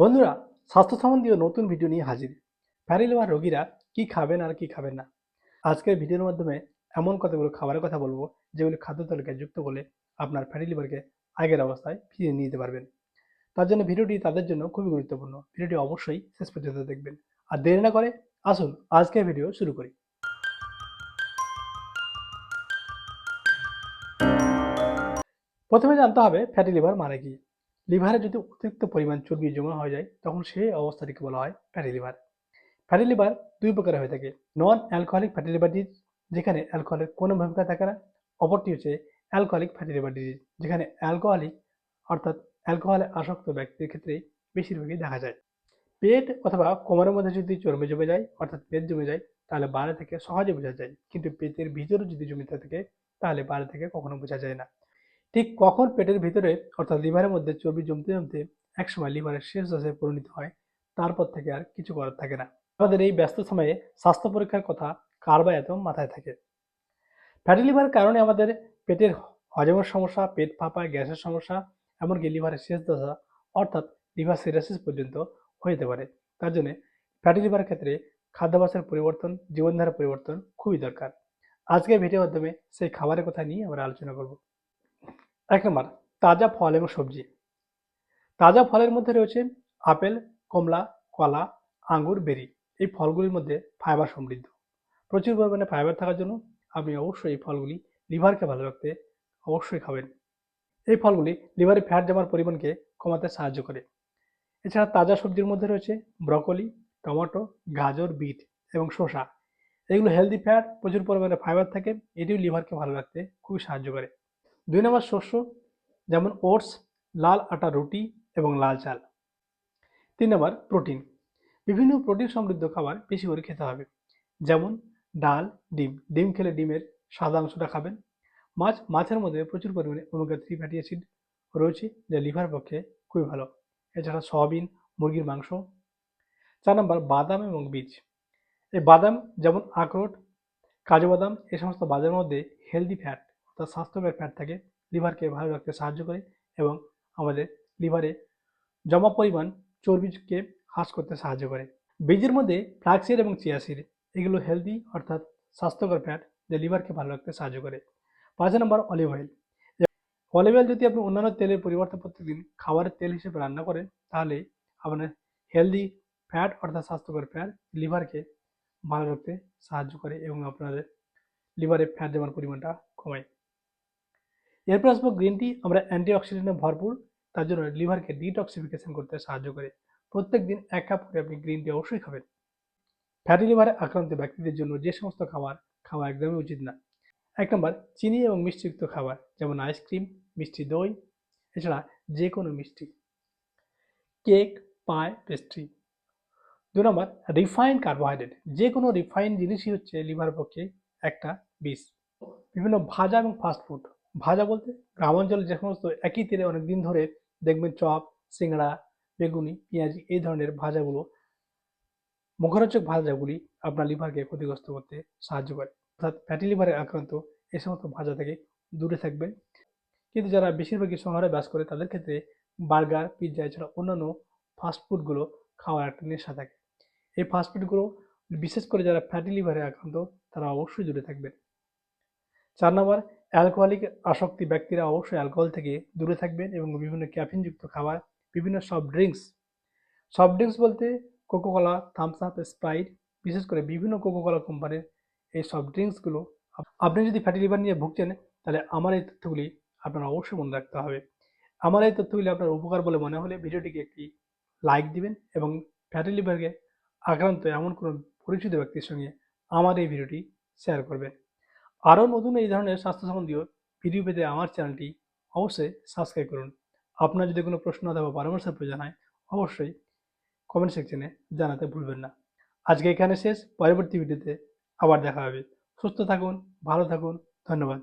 বন্ধুরা, স্বাস্থ্য সম্বন্ধীয় নতুন ভিডিও নিয়ে হাজির। ফ্যাটি লিভার রোগীরা কি খাবেন আর কি খাবেন না? আজকের ভিডিওর মাধ্যমে এমন কতগুলো খাবারের কথা বলব, যেগুলি খাদ্য তালিকায় যুক্ত করলে আপনার ফ্যাটি লিভারকে আগের অবস্থায় ফিরিয়ে নিয়ে যেতে পারবেন। তার জন্য ভিডিওটি তাদের জন্য খুবই গুরুত্বপূর্ণ। ভিডিওটি অবশ্যই শেষ পর্যন্ত দেখবেন। আর দেরি না করে আসুন, আজকের ভিডিও শুরু করি। প্রথমে জানতে হবে ফ্যাটি লিভার মানে কি? লিভারে যদি অতিরিক্ত পরিমাণ চর্বি জমা হয়ে যায়, তখন সেই অবস্থাটিকে বলা হয় ফ্যাটি লিভার ফ্যাটি লিভার দুই প্রকার হয়ে থাকে। Non alcoholic fatty liver disease যেখানে অ্যালকোহলের কোনো ভূমিকা থাকে না। অপরটি হচ্ছে অ্যালকোহলিক ফ্যাটি লিভার ডিজিজ যেখানে অ্যালকোহলিক অর্থাৎ অ্যালকোহলে আসক্ত ব্যক্তির ক্ষেত্রে বেশিরভাগই দেখা যায়। পেট অথবা কোমরের মধ্যে যদি চর্বি জমে যায়, অর্থাৎ পেট জমে যায়, তাহলে বাইরে থেকে সহজে বোঝা যায়। কিন্তু পেটের ভিতরে যদি জমিতে থাকে, তাহলে বাইরে থেকে কখনো বোঝা যায় না। ঠিক কখন পেটের ভিতরে, অর্থাৎ লিভারের মধ্যে চর্বি জমতে জমতে একসময় লিভারের শেষ দশায় পরিণত হয়, তারপর থেকে আর কিছু করার থাকে না। আমাদের এই ব্যস্ত সময়ে স্বাস্থ্য পরীক্ষার কথা কার বা এত মাথায় থাকে। ফ্যাটি লিভারের কারণে আমাদের পেটের হজমের সমস্যা, পেট ফাঁপা, গ্যাসের সমস্যা, এমনকি লিভারের শেষ দশা, অর্থাৎ লিভার সিরাসিস পর্যন্ত হয়ে যেতে পারে। তার জন্য ফ্যাটি লিভারের ক্ষেত্রে খাদ্যাভ্যাসের পরিবর্তন জীবনধারা পরিবর্তন খুবই দরকার। আজকের ভিডিওর মাধ্যমে সেই খাবারের কথা নিয়ে আমরা আলোচনা করব। এক নম্বর, তাজা ফল এবং সবজি। তাজা ফলের মধ্যে রয়েছে আপেল, কমলা, কলা, আঙ্গুর, বেরি। এই ফলগুলির মধ্যে ফাইবার সমৃদ্ধ। প্রচুর পরিমাণে ফাইবার থাকার জন্য আপনি অবশ্যই এই ফলগুলি লিভারকে ভালো রাখতে অবশ্যই খাবেন। এই ফলগুলি লিভারে ফ্যাট জমার পরিমাণকে কমাতে সাহায্য করে। এছাড়া তাজা সবজির মধ্যে রয়েছে ব্রকলি, টমেটো, গাজর, বিট এবং শসা। এগুলো হেলদি ফ্যাট প্রচুর পরিমাণে ফাইবার থাকে। এটিও লিভারকে ভালো রাখতে খুবই সাহায্য করে। দুই নম্বর শস্য, যেমন ওটস, লাল আটা রুটি এবং লাল চাল। তিন নম্বর প্রোটিন, বিভিন্ন প্রোটিন সমৃদ্ধ খাবার বেশি করে খেতে হবে। যেমন ডাল, ডিম ডিম খেলে ডিমের সাদা অংশটা খাবেন। মাছ, মাছের মধ্যে প্রচুর পরিমাণে ওমেগা থ্রি ফ্যাটি অ্যাসিড রয়েছে, যা লিভার পক্ষে খুবই ভালো। এছাড়া সয়াবিন, মুরগির মাংস। চার নম্বর বাদাম এবং বীজ, এই বাদাম যেমন আখরোট, কাজু বাদাম এই সমস্ত বাদামের মধ্যে হেলদি ফ্যাট অর্থাৎ স্বাস্থ্যকর ফ্যাট থাকে লিভারকে ভালো রাখতে সাহায্য করে এবং আমাদের লিভারে জমা পরিমাণ চর্বিকে হ্রাস করতে সাহায্য করে। বীজের মধ্যে ফ্লাক্সিড এবং চিয়াসিড, এগুলো হেলদি অর্থাৎ স্বাস্থ্যকর ফ্যাট যা লিভারকে ভালো রাখতে সাহায্য করে। পাঁচ নম্বর অলিভ অয়েল অলিভ অয়েল যদি আপনি অন্যান্য তেলের পরিবর্তে প্রত্যেকদিন খাবারের তেল হিসেবে রান্না করেন, তাহলে আপনার হেলদি ফ্যাট অর্থাৎ স্বাস্থ্যকর ফ্যাট লিভারকে ভালো রাখতে সাহায্য করে এবং আপনাদের লিভারে ফ্যাট জমার পরিমাণটা কমায়। এরপর আসব গ্রিন টি আমরা অ্যান্টিঅক্সিডেন্টে ভরপুর, তার জন্য লিভারকে ডিটক্সিফিকেশন করতে সাহায্য করে। প্রত্যেক দিন এক কাপ করে আপনি গ্রিন টি অবশ্যই খাবেন। ফ্যাটি লিভারে আক্রান্ত ব্যক্তিদের জন্য যে সমস্ত খাবার খাওয়া একদমই উচিত না। এক নম্বর, চিনি এবং মিষ্টিযুক্ত খাবার, যেমন আইসক্রিম মিষ্টি দই, এছাড়া যে কোনো মিষ্টি। কেক পায় পেস্ট্রি দু নম্বর রিফাইন্ড কার্বোহাইড্রেট যে কোনো রিফাইন্ড জিনিসই হচ্ছে লিভার পক্ষে একটা বিষ। বিভিন্ন ভাজা এবং ফাস্টফুড ভাজা বলতে গ্রামাঞ্চলে যে সমস্ত একই তেলে অনেক দিন ধরে দেখবেন চপ সিঙ্গড়া বেগুনি, পেঁয়াজি এই ধরনের ভাজাগুলো, মুখরোচক ভাজাগুলি আপনার লিভারকে ক্ষতিগ্রস্ত করতে সাহায্য করে। অর্থাৎ ফ্যাটি লিভারে আক্রান্ত এ সমস্ত ভাজা থেকে দূরে থাকবেন। কিন্তু যারা বেশিরভাগই শহরে বাস করে, তাদের ক্ষেত্রে বার্গার, পিৎজা এছাড়া অন্যান্য ফাস্টফুডগুলো খাওয়ার একটা নেশা থাকে। এই ফাস্টফুডগুলো বিশেষ করে যারা ফ্যাটি লিভারে আক্রান্ত, তারা অবশ্যই দূরে থাকবেন। চার নম্বর অ্যালকোহলিক আসক্তি ব্যক্তিরা অবশ্যই অ্যালকোহল থেকে দূরে থাকবেন এবং বিভিন্ন ক্যাফিনযুক্ত খাবার, বিভিন্ন সফট ড্রিঙ্কস সফট ড্রিঙ্কস বলতে Coca Cola Thums Up Sprite বিশেষ করে বিভিন্ন কোকোকলা কোম্পানির এই সফট ড্রিঙ্কসগুলো আপনি যদি ফ্যাটি লিভার নিয়ে ভুগছেন, তাহলে আমার এই তথ্যগুলি আপনার অবশ্যই মনে রাখতে হবে। আমার এই তথ্যগুলি আপনার উপকার বলে মনে হলে ভিডিওটিকে একটি লাইক দিবেন এবং ফ্যাটি লিভারকে আক্রান্ত এমন কোনো পরিচিত ব্যক্তির সঙ্গে আমার এই ভিডিওটি শেয়ার করবেন। আরও নতুন এই ধরনের স্বাস্থ্য সম্বন্ধীয় ভিডিও পেতে আমার চ্যানেলটি অবশ্যই সাবস্ক্রাইব করুন। আপনার যদি কোনো প্রশ্ন অথবা পরামর্শের প্রয়োজন হয়, অবশ্যই কমেন্ট সেকশনে জানাতে ভুলবেন না। আজকে এখানে শেষ, পরবর্তী ভিডিওতে আবার দেখা হবে। সুস্থ থাকুন, ভালো থাকুন, ধন্যবাদ।